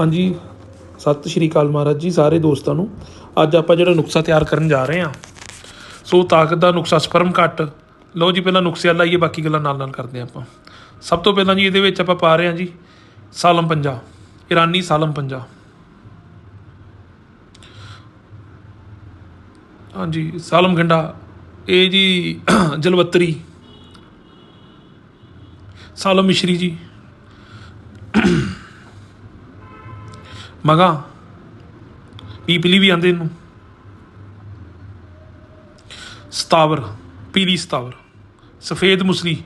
ਹਾਂਜੀ, ਸਤਿ ਸ਼੍ਰੀ ਅਕਾਲ ਮਹਾਰਾਜ ਜੀ, ਸਾਰੇ ਦੋਸਤਾਂ ਨੂੰ। ਅੱਜ ਆਪਾਂ ਜਿਹੜਾ ਨੁਕਸਾ ਤਿਆਰ ਕਰਨ ਜਾ ਰਹੇ ਹਾਂ, ਸੋ ਤਾਕਤ ਦਾ ਨੁਕਸਾ ਸਪਰਮ ਘੱਟ। ਲਓ ਜੀ, ਪਹਿਲਾਂ ਨੁਕਸੇ ਵਾਲਾ ਲਾਈਏ ਬਾਕੀ ਗੱਲਾਂ ਨਾਲ ਨਾਲ ਕਰਦੇ ਹਾਂ ਆਪਾਂ। ਸਭ ਤੋਂ ਪਹਿਲਾਂ ਜੀ, ਇਹਦੇ ਵਿੱਚ ਆਪਾਂ ਪਾ ਰਹੇ ਹਾਂ ਜੀ, ਸਾਲਮ ਪੰਜਾ, ਇਰਾਨੀ ਸਾਲਮ ਪੰਜਾ। ਹਾਂਜੀ, ਸਾਲਮ ਗੰਡਾ ਇਹ ਜੀ ਜਲਵੱਤਰੀ। ਸਾਲਮ ਮਿਸ਼ਰੀ ਜੀ। ਮਗਾ ਪੀਪਲੀ ਵੀ ਆਂਦੇ ਇਹਨੂੰ। ਸਤਾਵਰ, ਪੀਲੀ ਸਤਾਵਰ, ਸਫੇਦ ਮੁਸਲੀ।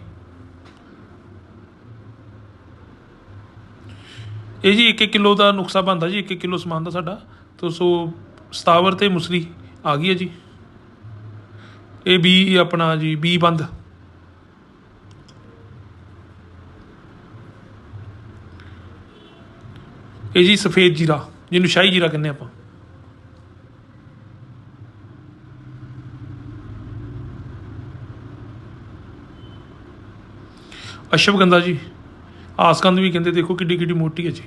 ਇਹ ਜੀ 1-1 ਕਿਲੋ ਦਾ ਨੁਕਸਾ ਬਣਦਾ ਜੀ 1-1 ਕਿਲੋ ਸਮਾਨ ਦਾ ਸਾਡਾ। ਤੋ ਸੋ ਸਤਾਵਰ ਤੇ ਮੁਸਲੀ ਆ ਗਈ ਹੈ ਜੀ। ਇਹ ਵੀ ਆਪਣਾ ਜੀ, ਬੀ ਬੰਦ। ਇਹ ਜੀ ਸਫੇਦ ਜੀਰਾ, ਜਿਹਨੂੰ ਸ਼ਾਹੀ ਜੀਰਾ ਕਹਿੰਦੇ ਆਪਾਂ। ਅਸ਼ਵਗੰਧਾ ਜੀ, ਆਸਕੰਦ ਵੀ ਕਹਿੰਦੇ ਦੇਖੋ ਕਿੱਡੀ ਕਿੱਡੀ ਮੋਟੀ ਹੈ ਜੀ।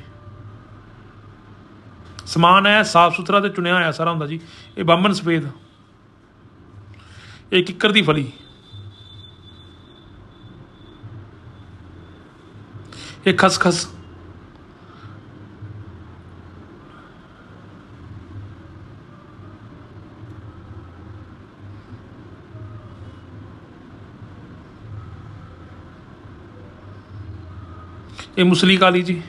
ਸਮਾਨ ਹੈ, ਸਾਫ਼ ਸੁਥਰਾ ਤੇ ਚੁਣਿਆ ਹੋਇਆ ਸਾਰਾ ਹੁੰਦਾ ਜੀ। ਇਹ ਬਾਮਨ ਸਫੇਦ। ਇਹ ਕਿੱਕਰ ਦੀ ਫਲੀ। ਇਹ ਖਸਖਸ। ਇਹ ਮੁਸਲੀ ਕਾਲੀ ਜੀ।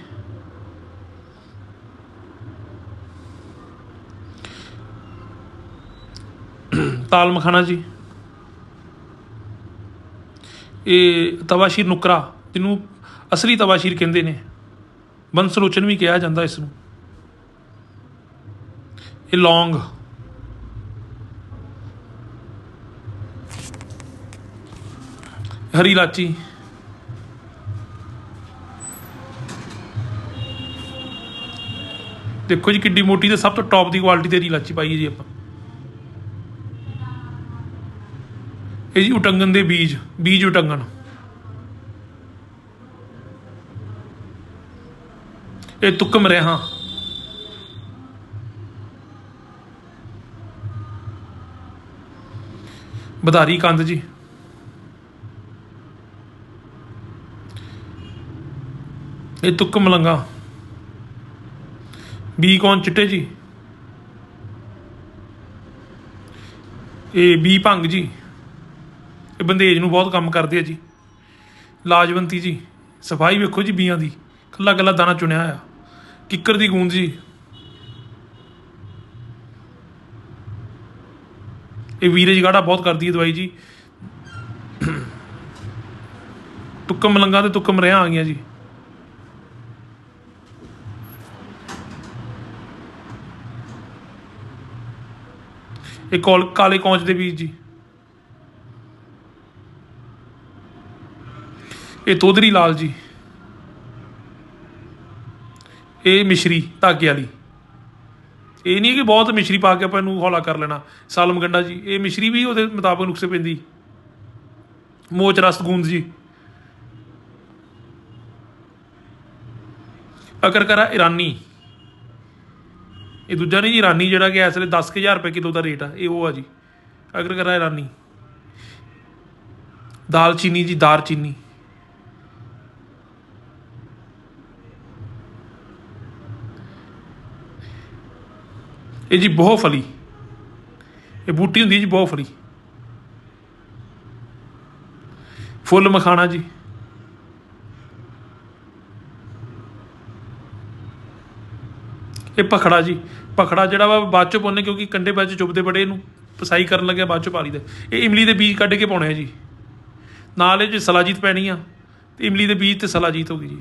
ਤਾਲ ਮਖਾਣਾ ਜੀ। ਇਹ ਤਵਾਸ਼ੀਰ ਨੁਕਰਾ, ਜਿਹਨੂੰ ਅਸਲੀ ਤਵਾਸ਼ੀਰ ਕਹਿੰਦੇ ਨੇ। ਬੰਸਲੋਚਨ ਵੀ ਕਿਹਾ ਜਾਂਦਾ ਇਸ ਨੂੰ। ਇਹ ਲੌਂਗ। ਹਰੀ ਇਲਾਚੀ। ਦੇਖੋ ਜੀ ਕਿੱਡੀ ਮੋਟੀ ਤੇ ਸਭ ਤੋਂ ਟੌਪ ਦੀ ਕੁਆਲਿਟੀ ਦੀ ਹਰੀ ਇਲਾਚੀ ਪਾਈ ਹੈ ਜੀ ਆਪਾਂ। ਇਹ ਜੀ ਉਟੰਗਨ ਦੇ ਬੀਜ ਬੀਜ ਉਟੰਗਨ ਇਹ ਤੁਕਮ ਰਿਹਾ। ਬਧਾਰੀ ਕੰਦ ਜੀ। ਇਹ ਤੁਕਮ ਮਲੰਗਾ ਬੀ ਕੌਣ ਚਿੱਟੇ ਜੀ? ਇਹ ਬੀ ਭੰਗ ਜੀ। ਇਹ ਬੰਦੇਜ ਨੂੰ ਬਹੁਤ ਕੰਮ ਕਰਦੇ ਆ ਜੀ। ਲਾਜਵੰਤੀ ਜੀ, ਸਫ਼ਾਈ ਵੇਖੋ ਜੀ ਬੀਆਂ ਦੀ। ਕੱਲਾ ਕੱਲਾ ਦਾਣਾ ਚੁਣਿਆ ਆ ਕਿੱਕਰ ਦੀ ਗੂੰਦ ਜੀ। ਇਹ ਵੀਰਜ ਗਾੜਾ ਬਹੁਤ ਕਰਦੀ ਹੈ ਦਵਾਈ ਜੀ। ਤੁੱਕਮ ਮਲੰਗਾ ਤੇ ਤੁੱਕਮ ਰਿਆਂ ਆ ਗਈਆਂ ਜੀ। ਇਹ ਕੋਲ ਕਾਲੇ ਕੌਂਚ ਦੇ ਬੀਜ ਜੀ। ਇਹ ਤੋਦਰੀ ਲਾਲ ਜੀ। ਇਹ ਮਿਸ਼ਰੀ ਧਾਗੇ ਵਾਲੀ। ਇਹ ਨਹੀਂ ਕਿ ਬਹੁਤ ਮਿਸ਼ਰੀ ਪਾ ਕੇ ਆਪਾਂ ਇਹਨੂੰ ਹੌਲਾ ਕਰ ਲੈਣਾ। ਸਾਲਮ ਗੰਡਾ ਜੀ, ਇਹ ਮਿਸ਼ਰੀ ਵੀ ਉਹਦੇ ਮੁਤਾਬਕ ਨੁਕਸੇ ਪੈਂਦੀ। ਮੋਚ ਰਸ ਗੂੰਦ ਜੀ। ਅਗਰ ਕਰਾ ਇਰਾਨੀ। ਇਹ ਦੂਜਾ ਨਹੀਂ ਜੀ, ਰਾਨੀ ਜਿਹੜਾ ਕਿ ਇਸ ਵੇਲੇ 10000 ਰੁਪਏ ਕਿਲੋ ਦਾ ਰੇਟ ਆ, ਇਹ ਉਹ ਆ ਜੀ। ਅਗਰ ਕਰਾ ਰਾਨੀ। ਦਾਲ ਚੀਨੀ ਜੀ, ਦਾਰ ਚੀਨੀ। ਇਹ ਜੀ ਬਹੁਤ ਫਲੀ। ਇਹ ਬੂਟੀ ਹੁੰਦੀ ਜੀ ਬਹੁਤ ਫਲੀ। ਫੁੱਲ ਮਖਾਣਾ ਜੀ। ਇਹ ਪਖੜਾ ਜੀ। ਪਖੜਾ ਜਿਹੜਾ ਵਾ ਬਾਅਦ ਚੋਂ ਪਾਉਂਦੇ ਕਿਉਂਕਿ ਕੰਡੇ 'ਚ ਚੁੱਭਦੇ ਬੜੇ ਇਹਨੂੰ, ਪਸਾਈ ਕਰਨ ਲੱਗਿਆ ਬਾਅਦ ਚੋਂ ਪਾ ਲਈਦਾ ਇਹ ਇਮਲੀ ਦੇ ਬੀਜ ਕੱਢ ਕੇ ਪਾਉਣੇ ਆ ਜੀ। ਨਾਲ ਇਹ ਚ ਸਲਾਜੀਤ ਪੈਣੀ ਆ। ਤੇ ਇਮਲੀ ਦੇ ਬੀਜ ਤੇ ਸਲਾਜੀਤ ਹੋ ਗਈ ਜੀ।